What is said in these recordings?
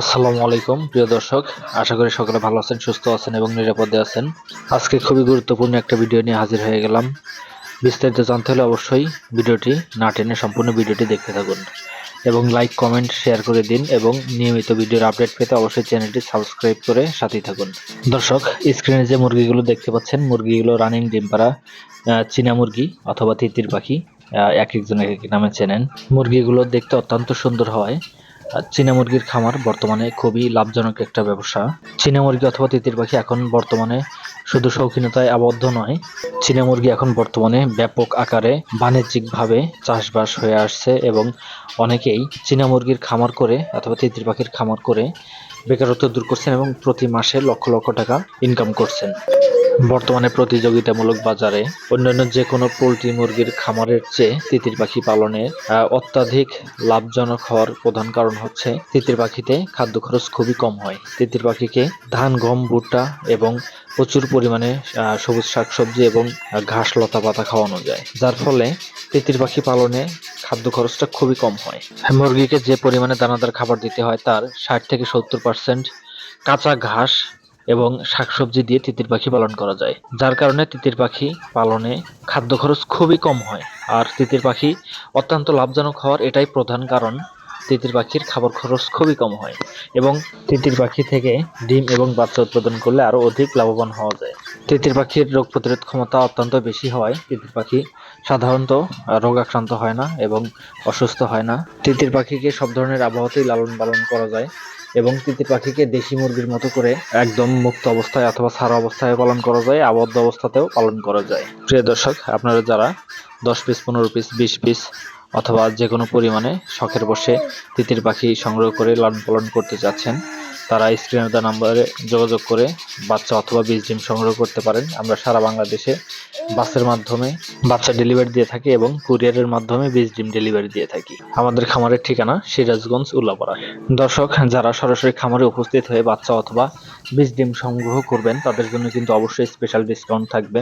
আসসালামু আলাইকুম, প্রিয় দর্শক। আশা করি সকলে ভালো আছেন, সুস্থ আছেন এবং নিরাপদে আছেন। আজকে খুবই গুরুত্বপূর্ণ একটা ভিডিও নিয়ে হাজির হয়ে গেলাম। বিস্তারিত জানতে হলে অবশ্যই ভিডিওটি না টেনে সম্পূর্ণ ভিডিওটি দেখতে থাকুন এবং লাইক, কমেন্ট, শেয়ার করে দিন এবং নিয়মিত ভিডিওর আপডেট পেতে অবশ্যই চ্যানেলটি সাবস্ক্রাইব করে সাথেই থাকুন। দর্শক, স্ক্রিনে যে মুরগিগুলো দেখতে পাচ্ছেন, মুরগিগুলো রানিং ডিম পাড়া চীনা মুরগি অথবা তিতির পাখি এক একজন এক এক নামে চেনেন। মুরগিগুলো দেখতে অত্যন্ত সুন্দর হয়। চীনা মুরগির খামার বর্তমানে খুবই লাভজনক একটা ব্যবসা। চীনা মুরগি অথবা তিতির পাখি এখন বর্তমানে শুধু শৌখিনতায় আবদ্ধ নয়, চীনা মুরগি এখন বর্তমানে ব্যাপক আকারে বাণিজ্যিকভাবে চাষবাস হয়ে আসছে এবং অনেকেই চীনা মুরগির খামার করে অথবা তিতির পাখির খামার করে বেকারত্ব দূর করছেন এবং প্রতি মাসে লক্ষ লক্ষ টাকা ইনকাম করছেন। বর্তমানে প্রতিযোগিতামূলক বাজারে অন্যান্য যে কোনো পোলট্রি মুরগির খামারের চেয়ে তিতির পাখি পালনে অত্যাধিক লাভজনক হওয়ার প্রধান কারণ হচ্ছে তিতির পাখিতে খাদ্য খরচ খুবই কম হয়। তিতির পাখিকে ধান, গম, ভুট্টা এবং প্রচুর পরিমাণে সবুজ শাকসবজি এবং ঘাস, লতা পাতা খাওয়ানো যায়। যার ফলে তিতির পাখি পালনে খাদ্য খরচটা খুবই কম হয়। মুরগিকে যে পরিমাণে দানাদার খাবার দিতে হয় তার ষাট থেকে সত্তর পার্সেন্ট কাঁচা ঘাস এবং শাকসবজি দিয়ে তিতির পাখি পালন করা যায়। যার কারণে তিতির পাখি পালনে খাদ্য খরচ খুবই কম হয়। আর তিতির পাখি অত্যন্ত লাভজনক হওয়ার এটাই প্রধান কারণ। তিতির পাখির খাবার খরচ খুবই কম হয় এবং তিতির পাখি থেকে ডিম এবং বাচ্চা উৎপাদন করলে আরও অধিক লাভবান হওয়া যায়। তিতির পাখির রোগ প্রতিরোধ ক্ষমতা অত্যন্ত বেশি হওয়ায় তিতির পাখি সাধারণত রোগ আক্রান্ত হয় না এবং অসুস্থ হয় না। তিতির পাখিকে সব ধরনের আবহাওয়াতেই লালন পালন করা যায় এবং তিতির পাখিকে দেশি মুরগির মতো করে একদম মুক্ত অবস্থায় অথবা ছাড়া অবস্থায় পালন করা যায়, আবদ্ধ অবস্থাতেও পালন করা যায়। প্রিয় দর্শক, আপনারা যারা দশ পিস পনেরো পিস বিশ পিস অথবা যে কোনো পরিমাণে শখের বসে তিতির পাখি সংগ্রহ করে লালন পালন করতে চাচ্ছেন, তারা স্ক্রিনে নাম্বারে যোগাযোগ করে বাচ্চা অথবা বীজ ডিম সংগ্রহ করতে পারেন। আমরা সারা বাংলাদেশে বাসের মাধ্যমে বাচ্চা ডেলিভারি দিয়ে থাকি এবং কুরিয়ারের মাধ্যমে বীজ ডিম ডেলিভারি দিয়ে থাকি। আমাদের খামারের ঠিকানা সিরাজগঞ্জ উল্লাপাড়া দর্শক, যারা সরাসরি খামারে উপস্থিত হয়ে বাচ্চা অথবা বীজ ডিম সংগ্রহ করবেন, তাদের জন্য কিন্তু অবশ্যই স্পেশাল ডিসকাউন্ট থাকবে।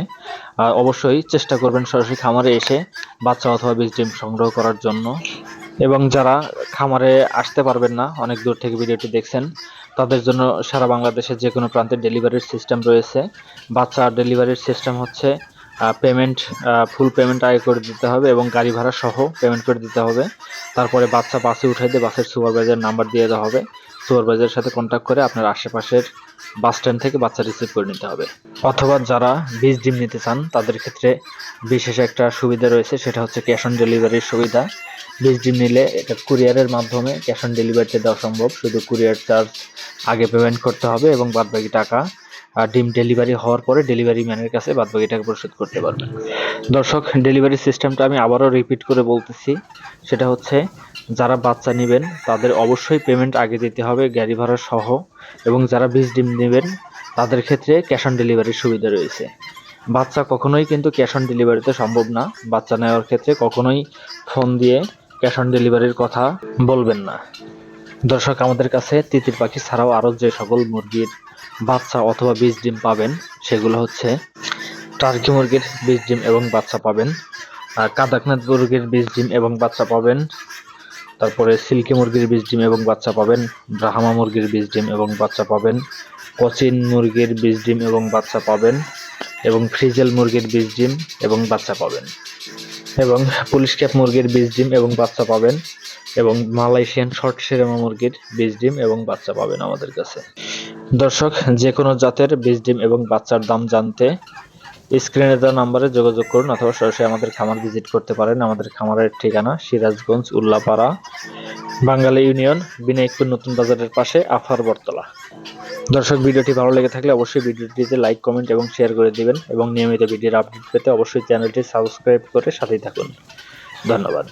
আর অবশ্যই চেষ্টা করবেন সরাসরি খামারে এসে বাচ্চা অথবা বীজ ডিম সংগ্রহ করার জন্য। এবং যারা খামারে আসতে পারবেন না, অনেক দূর থেকে ভিডিওটি দেখছেন, তাদের জন্য সারা বাংলাদেশের যে কোনো প্রান্তে ডেলিভারির সিস্টেম রয়েছে। বাচ্চা ডেলিভারির সিস্টেম হচ্ছে পেমেন্ট ফুল পেমেন্ট আয় করে দিতে হবে এবং গাড়ি ভাড়া সহ পেমেন্ট করে দিতে হবে। তারপরে বাচ্চা বাসে উঠাই দিয়ে বাসের সুপারভাইজার নাম্বার দিয়ে দেওয়া হবে। সুপারভাইজারের সাথে কন্ট্যাক্ট করে আপনার আশেপাশের বাস স্ট্যান্ড থেকে বাচ্চা রিসিভ করে নিতে হবে। অথবা যারা বীজ ডিম নিতে চান, তাদের ক্ষেত্রে বিশেষ একটা সুবিধা রয়েছে, সেটা হচ্ছে ক্যাশ অন ডেলিভারির সুবিধা। বীজ ডিম নিলে এটা কুরিয়ারের মাধ্যমে ক্যাশ অন ডেলিভারিতে দেওয়া সম্ভব। শুধু কুরিয়ার চার্জ আগে পেমেন্ট করতে হবে এবং বাদবাকি টাকা আর ডিম ডেলিভারি হওয়ার পরে ডেলিভারি ম্যানের কাছে বাদবাকি টাকা পরিশোধ করতে পারবেন। দর্শক, ডেলিভারি সিস্টেমটা আমি আবারও রিপিট করে বলতেছি। সেটা হচ্ছে, যারা বাচ্চা নেবেন, তাদের অবশ্যই পেমেন্ট আগে দিতে হবে গাড়ি ভাড়া সহ এবং যারা বীজ ডিম নেবেন, তাদের ক্ষেত্রে ক্যাশ অন ডেলিভারির সুবিধা রয়েছে। বাচ্চা কখনোই কিন্তু ক্যাশ অন ডেলিভারিতে সম্ভব না। বাচ্চা নেওয়ার ক্ষেত্রে কখনোই ফোন দিয়ে ক্যাশ অন ডেলিভারির কথা বলবেন না। দর্শক, আমাদের কাছে তিতির পাখি ছাড়াও আরও যে সকল মুরগির বাচ্চা অথবা বীজ ডিম পাবেন, সেগুলো হচ্ছে টার্কি মুরগির বীজ ডিম এবং বাচ্চা পাবেন, আর কাদাকনাথ মুরগির বীজ ডিম এবং বাচ্চা পাবেন, তারপরে সিল্কি মুরগির বীজ ডিম এবং বাচ্চা পাবেন, ব্রাহ্মা মুরগির বীজ ডিম এবং বাচ্চা পাবেন, কচিন মুরগির বীজ ডিম এবং বাচ্চা পাবেন, এবং ফ্রিজেল মুরগির বীজ ডিম এবং বাচ্চা পাবেন, এবং পুলিশ ক্যাপ মুরগির বীজ ডিম এবং বাচ্চা পাবেন, এবং মালয়েশিয়ান শর্ট সেরেমা মুরগির বীজ ডিম এবং বাচ্চা পাবেন আমাদের কাছে। দর্শক, যে কোনো জাতের বীজ, ডিম এবং বাচ্চার দাম জানতে স্ক্রিনে দেওয়া নাম্বারে যোগাযোগ করুন অথবা সরাসরি আমাদের খামার ভিজিট করতে পারেন। আমাদের খামারের ঠিকানা সিরাজগঞ্জ, উল্লাপাড়া, বাঙ্গালী ইউনিয়ন, বিনায়কপুর, নতুন বাজারের পাশে, আফার বটতলা। দর্শক, ভিডিওটি ভালো লেগে থাকলে অবশ্যই ভিডিওটিতে লাইক, কমেন্ট এবং শেয়ার করে দিবেন এবং নিয়মিত ভিডিওর আপডেট পেতে অবশ্যই চ্যানেলটি সাবস্ক্রাইব করে সাথেই থাকুন। ধন্যবাদ।